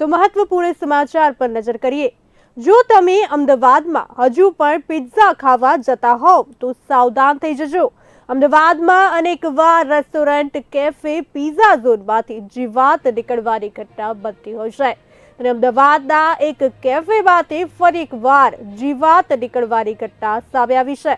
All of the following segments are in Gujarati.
તો મહત્વપૂર્ણ સમાચાર પર નજર કરીએ. જો તમે અમદાવાદમાં હજુ પણ પિઝા ખાવા જતા હોવ, તો સાવધાન થઈ જજો. અમદાવાદમાં અનેકવાર રેસ્ટોરન્ટ, કેફે, પિઝા ઝોનમાંથી જીવાત નીકળવાની ઘટના બનતી હોય છે. અને અમદાવાદના એક કેફેમાંથી ફરી એકવાર જીવાત નીકળવાની ઘટના સામે આવી છે.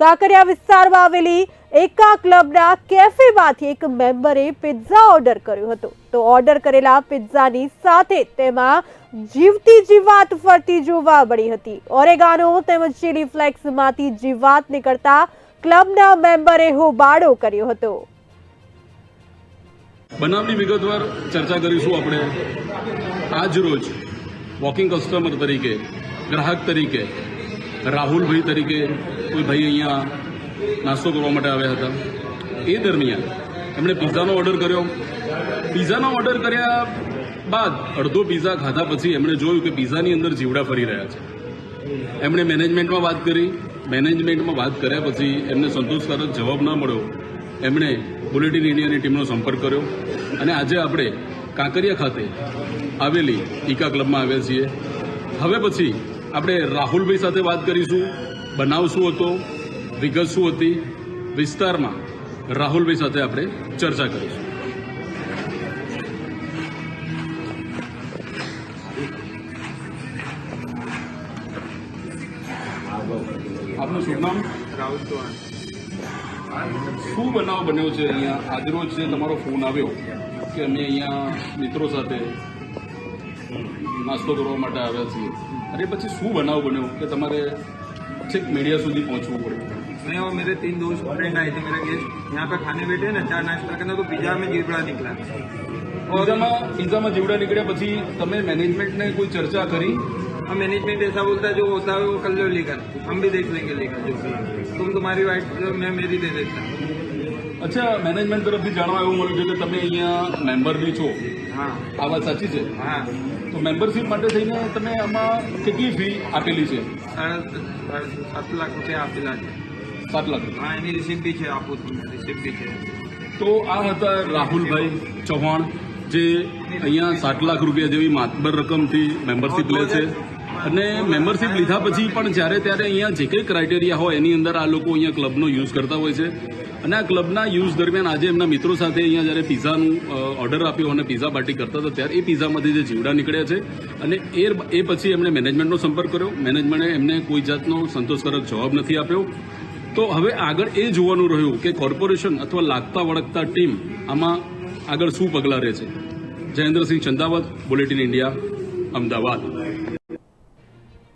કાંકરિયા વિસ્તારમાં આવેલી એકા ક્લબના કેફેમાંથી એક મેમ્બરે પિઝા ઓર્ડર કર્યો હતો. તો ઓર્ડર કરેલા પિઝાની સાથે તેમાં જીવતી જીવાત ફરતી જોવા મળી હતી. ઓરેગાનો તેમજ ચીલી ફ્લેક્સમાંથી જીવાત નીકળતા ક્લબના મેમ્બરે હોબાળો કર્યો હતો. બનાવની વિગતવાર ચર્ચા કરીશું આપણે. આજ રોજ વોકિંગ કસ્ટમર તરીકે, ગ્રાહક તરીકે, રાહુલભાઈ તરીકે કોઈ ભાઈ અહીંયા નાસ્તો કરવા માટે આવ્યા હતા. એ દરમિયાન એમણે પિઝાનો ઓર્ડર કર્યો. પિઝાનો ઓર્ડર કર્યા બાદ અડધો પિઝા ખાધા પછી એમણે જોયું કે પિઝાની અંદર જીવડા ફરી રહ્યા છે. એમણે મેનેજમેન્ટમાં વાત કરી. મેનેજમેન્ટમાં વાત કર્યા પછી એમને સંતોષકારક જવાબ ના મળ્યો. એમણે બુલેટિન ઇન્ડિયાની ટીમનો સંપર્ક કર્યો અને આજે આપણે કાંકરિયા ખાતે આવેલી ઈકા ક્લબમાં આવ્યા છીએ. હવે પછી આપણે રાહુલભાઈ સાથે વાત કરીશું. બનાવ શું હતો. વિગત શું હતી વિસ્તારમાં રાહુલભાઈ સાથે આપણે ચર્ચા કરીશું. આપનું શુભ નામ? રાહુલ ચૌહાણ. શું બનાવ બન્યો છે અહીંયા? આજરોજ જે તમારો ફોન આવ્યો કે અમે અહીંયા મિત્રો સાથે નાસ્તો કરવા માટે આવ્યા છીએ. અને પછી શું બનાવ બન્યો કે તમારે છેક મીડિયા સુધી પહોંચવું પડ્યું मैं और मेरे तीन दोस्त फ्रेंड आए थे मेरा गेस्ट यहाँ पे खाने बैठे ना चाय नाश्ता करना तो पिज्जा में जीवड़ा निकला પિઝામાં પિઝામાં જીવડા નીકળ્યા પછી તમે મેનેજમેન્ટને કોઈ ચર્ચા કરી और मैनेजमेंट ऐसा बोलता है जो होता है वो कर लो लेकर हम भी देख लेंगे लेकर जो भी है। तुम तुम्हारी वाइट मैं मेरी दे देता અચ્છા મેનેજમેન્ટ તરફથી જાણવા એવું મળ્યું છે કે તમે અહીંયા મેમ્બર બી છો हाँ આ વાત સાચી છે हाँ તો મેમ્બરશીપ માટે થઈને તમે આમાં કેટલી ફી આપેલી છે साढ़े साढ़े सात लाख रुपया આપેલા છે સાત લાખ હા એની રિસિપ્ટ બી છે આપું તમને રિસિપ્ટ બી છે. તો આ હતા રાહુલભાઈ ચૌહાણ જે અહીંયા સાત લાખ રૂપિયા જેવી માતબર રકમથી મેમ્બરશીપ લે છે. અને મેમ્બરશીપ લીધા પછી પણ જ્યારે ત્યારે અહીંયા જે કંઈ ક્રાઇટેરિયા હોય એની અંદર આ લોકો અહીંયા ક્લબનો યુઝ કરતા હોય છે. અને આ ક્લબના યુઝ દરમિયાન આજે એમના મિત્રો સાથે અહીંયા જ્યારે પિઝાનું ઓર્ડર આપ્યો અને પિઝા પાર્ટી કરતા હતા ત્યારે એ પિઝામાંથી જે જીવડા નીકળ્યા છે. અને એ એ પછી એમણે મેનેજમેન્ટનો સંપર્ક કર્યો. મેનેજમેન્ટે એમને કોઈ જાતનો સંતોષકારક જવાબ નથી આપ્યો. તો હવે આગળ એ જોવાનું રહ્યું કે કોર્પોરેશન અથવા લાગતા વળગતા ટીમ આમાં આગળ શું પગલાં રહે છે જયેન્દ્રસિંહ ચંદાવત બુલેટિન ઇન્ડિયા અમદાવાદ.